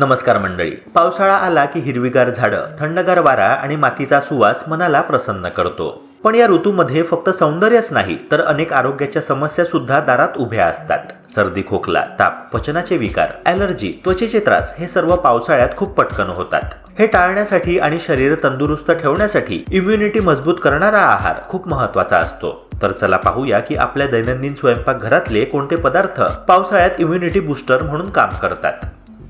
नमस्कार मंडळी. पावसाळा आला की हिरवीगार झाडं थंडगार वारा आणि मातीचा सुवास मनाला प्रसन्न करतो. पण या ऋतूमध्ये फक्त सौंदर्यच नाही तर अनेक आरोग्याच्या समस्या सुद्धा दारात उभ्या असतात. सर्दी खोकला ताप पचनाचे विकार ॲलर्जी त्वचेचे त्रास हे सर्व पावसाळ्यात खूप पटकन होतात. हे टाळण्यासाठी आणि शरीर तंदुरुस्त ठेवण्यासाठी इम्युनिटी मजबूत करणारा आहार खूप महत्त्वाचा असतो. तर चला पाहूया की आपल्या दैनंदिन स्वयंपाकघरातले कोणते पदार्थ पावसाळ्यात इम्युनिटी बुस्टर म्हणून काम करतात.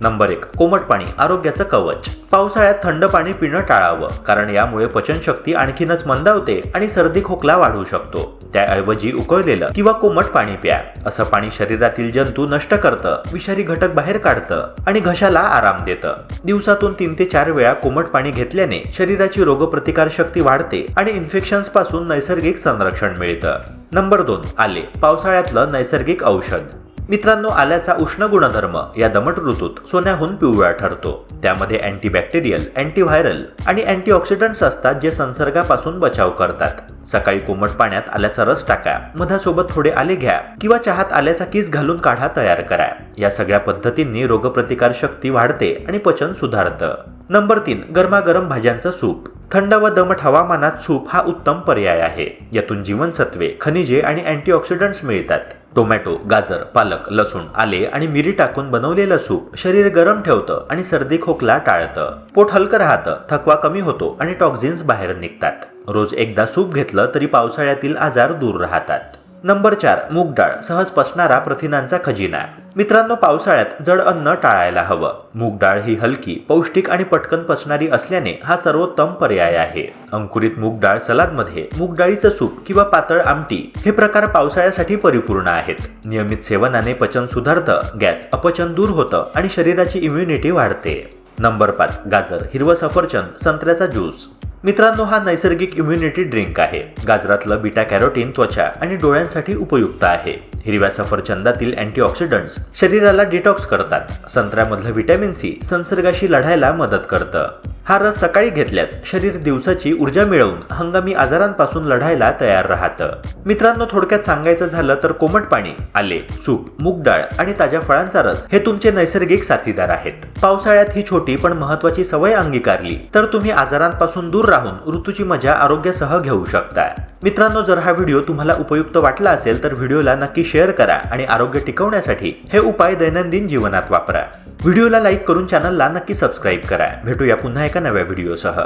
नंबर एक कोमट पाणी आरोग्याचं कवच. पावसाळ्यात थंड पाणी पिणं टाळावं कारण यामुळे पचनशक्ती आणखीनच मंदावते आणि सर्दी खोकला वाढू शकतो. त्याऐवजी उकळलेलं किंवा कोमट पाणी प्या. असं पाणी शरीरातील जंतू नष्ट करतं विषारी घटक बाहेर काढतं आणि घशाला आराम देतं. दिवसातून तीन ते चार वेळा कोमट पाणी घेतल्याने शरीराची रोगप्रतिकार शक्ती वाढते आणि इन्फेक्शन्सपासून नैसर्गिक संरक्षण मिळतं. नंबर दोन आले. पावसाळ्यातलं नैसर्गिक औषध. मित्रांनो आल्याचा उष्ण गुणधर्म या दमट ऋतूत सोन्याहून पिवळा ठरतो. त्यामध्ये अँटीबॅक्टेरियल अँटीव्हायरल आणि अँटीऑक्सिडंट्स असतात जे संसर्गापासून बचाव करतात. सकाळी कोमट पाण्यात आल्याचा रस टाका मधासोबत थोडे आले घ्या किंवा चहात आल्याचा किस घालून काढा तयार करा. या सगळ्या पद्धतींनी रोगप्रतिकार शक्ती वाढते आणि पचन सुधारतं. नंबर तीन गरमागरम भाज्यांचं सूप. थंड व दमट हवामानात सूप हा उत्तम पर्याय आहे. यातून जीवनसत्वे खनिजे आणि अँटीऑक्सिडंट्स मिळतात. टोमॅटो गाजर पालक लसूण आले आणि मिरी टाकून बनवलेलं सूप शरीर गरम ठेवतं आणि सर्दी खोकला टाळतं. पोट हलकं राहतं थकवा कमी होतो आणि टॉक्झिन्स बाहेर निघतात. रोज एकदा सूप घेतलं तरी पावसाळ्यातील आजार दूर राहतात. नंबर चार मूग डाळ. सहज पसणारा प्रथिनांचा खजिना. मित्रांनो पावसाळ्यात जड अन्न टाळायला हवं. मूग डाळ ही हलकी पौष्टिक आणि पटकन पचणारी असल्याने हा सर्वोत्तम पर्याय आहे. अंकुरित मूग डाळ सलादमध्ये मूग डाळीचं सूप किंवा पातळ आमटी हे प्रकार पावसाळ्यासाठी परिपूर्ण आहेत. नियमित सेवनाने पचन सुधारतं गॅस अपचन दूर होतं आणि शरीराची इम्युनिटी वाढते. नंबर पाच गाजर हिरवं सफरचंद संत्र्याचा ज्यूस. मित्रांनो हा नैसर्गिक इम्युनिटी ड्रिंक आहे. गाजरातलं बीटा कॅरोटीन त्वचा आणि डोळ्यांसाठी उपयुक्त आहे. हिरव्या सफरचंदातील अँटीऑक्सिडंट्स शरीराला डिटॉक्स करतात. संत्र्यामधलं व्हिटॅमिन सी संसर्गाशी लढायला मदत करतं. हा रस सकाळी घेतल्यास शरीर दिवसाची ऊर्जा मिळवून हंगामी आजारांपासून लढायला तयार राहतं. मित्रांनो थोडक्यात सांगायचं झालं तर कोमट पाणी आले सूप मूग डाळ आणि ताज्या फळांचा रस हे तुमचे नैसर्गिक साथीदार आहेत. पावसाळ्यात ही छोटी पण महत्वाची सवय अंगीकारली तर तुम्ही आजारांपासून दूर राहून ऋतूची मजा आरोग्यासह घेऊ शकता. मित्रांनो जर हा व्हिडिओ तुम्हाला उपयुक्त वाटला असेल तर व्हिडिओला नक्की शेअर करा आणि आरोग्य टिकवण्यासाठी हे उपाय दैनंदिन जीवनात वापरा. व्हिडिओला लाईक करून चॅनलला नक्की सबस्क्राईब करा. भेटूया पुन्हा एका नव्या व्हिडिओसह